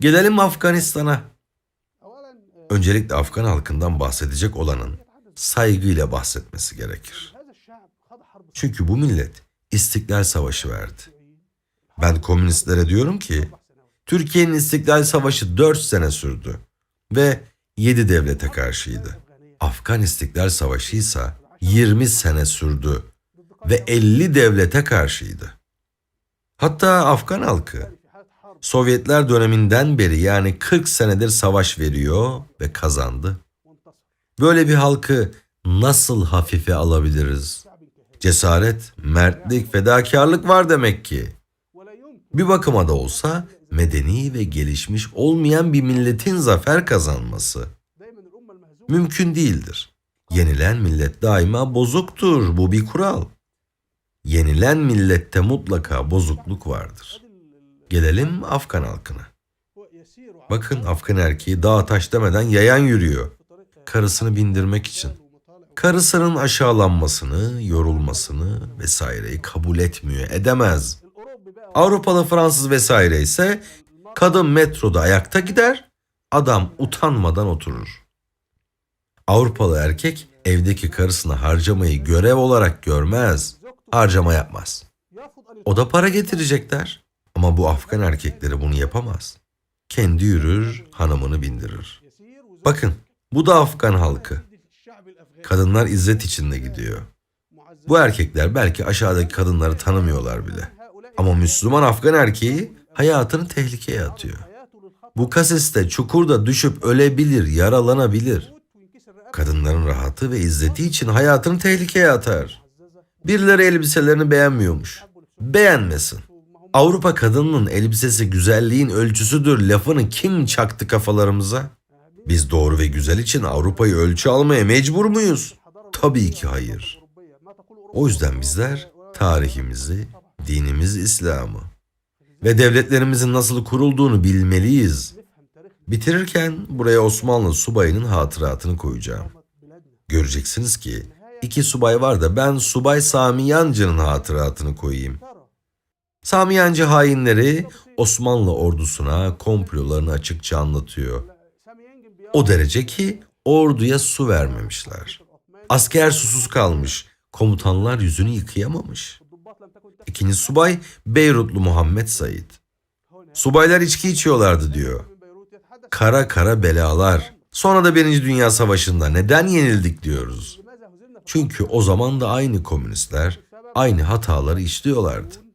Gelelim Afganistan'a. Öncelikle Afgan halkından bahsedecek olanın saygıyla bahsetmesi gerekir. Çünkü bu millet İstiklal Savaşı verdi. Ben komünistlere diyorum ki Türkiye'nin İstiklal Savaşı 4 sene sürdü ve 7 devlete karşıydı. Afgan İstiklal Savaşı ise 20 sene sürdü ve 50 devlete karşıydı. Hatta Afgan halkı Sovyetler döneminden beri yani 40 senedir savaş veriyor ve kazandı. Böyle bir halkı nasıl hafife alabiliriz? Cesaret, mertlik, fedakarlık var demek ki. Bir bakıma da olsa medeni ve gelişmiş olmayan bir milletin zafer kazanması mümkün değildir. Yenilen millet daima bozuktur. Bu bir kural. Yenilen millette mutlaka bozukluk vardır. Gelelim Afgan halkına. Bakın Afgan erkeği dağ taş demeden yayan yürüyor. Karısını bindirmek için. Karısının aşağılanmasını, yorulmasını vesaireyi kabul etmiyor, edemez. Avrupalı Fransız vesaire ise kadın metroda ayakta gider, adam utanmadan oturur. Avrupalı erkek evdeki karısını harcamayı görev olarak görmez, harcama yapmaz. O da para getirecekler. Ama bu Afgan erkekleri bunu yapamaz. Kendi yürür, hanımını bindirir. Bakın, bu da Afgan halkı. Kadınlar izzet içinde gidiyor. Bu erkekler belki aşağıdaki kadınları tanımıyorlar bile. Ama Müslüman Afgan erkeği hayatını tehlikeye atıyor. Bu kasiste çukurda düşüp ölebilir, yaralanabilir. Kadınların rahatı ve izzeti için hayatını tehlikeye atar. Birileri elbiselerini beğenmiyormuş. Beğenmesin. Avrupa kadınının elbisesi güzelliğin ölçüsüdür lafını kim çaktı kafalarımıza? Biz doğru ve güzel için Avrupa'yı ölçü almaya mecbur muyuz? Tabii ki hayır. O yüzden bizler tarihimizi, dinimiz İslam'ı ve devletlerimizin nasıl kurulduğunu bilmeliyiz. Bitirirken buraya Osmanlı subayının hatıratını koyacağım. Göreceksiniz ki iki subay var da ben Subay Sami Yancı'nın hatıratını koyayım. Sami Yancı hainleri Osmanlı ordusuna komplolarını açıkça anlatıyor. O derece ki orduya su vermemişler. Asker susuz kalmış, komutanlar yüzünü yıkayamamış. İkinci subay Beyrutlu Muhammed Said. Subaylar içki içiyorlardı diyor. Kara kara belalar. Sonra da Birinci Dünya Savaşı'nda neden yenildik diyoruz. Çünkü o zaman da aynı komünistler aynı hataları işliyorlardı.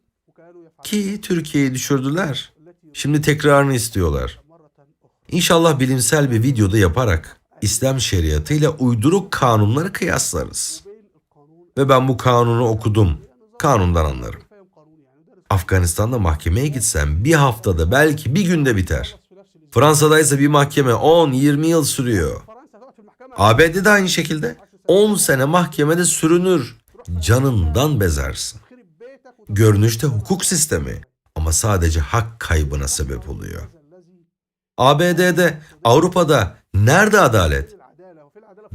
Ki Türkiye'yi düşürdüler. Şimdi tekrarını istiyorlar. İnşallah bilimsel bir videoda yaparak İslam şeriatıyla uyduruk kanunları kıyaslarız. Ve ben bu kanunu okudum. Kanundan anlarım. Afganistan'da mahkemeye gitsem bir haftada belki bir günde biter. Fransa'da ise bir mahkeme 10-20 yıl sürüyor. ABD'de aynı şekilde 10 sene mahkemede sürünür. Canından bezersin. Görünüşte hukuk sistemi ama sadece hak kaybına sebep oluyor. ABD'de, Avrupa'da nerede adalet?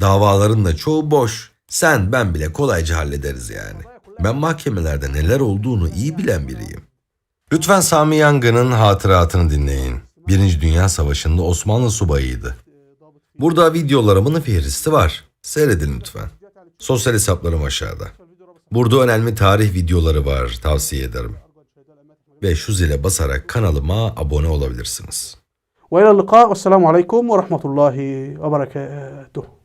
Davaların da çoğu boş. Sen ben bile kolayca hallederiz yani. Ben mahkemelerde neler olduğunu iyi bilen biriyim. Lütfen Sami Yangın'ın hatıratını dinleyin. Birinci Dünya Savaşı'nda Osmanlı subayıydı. Burada videolarımın fihristi var. Seyredin lütfen. Sosyal hesaplarım aşağıda. Burada önemli tarih videoları var tavsiye ederim. Ve şu zile basarak kanalıma abone olabilirsiniz. Ve ila liqa ve selamu ve rahmetullahi ve berekatuhu.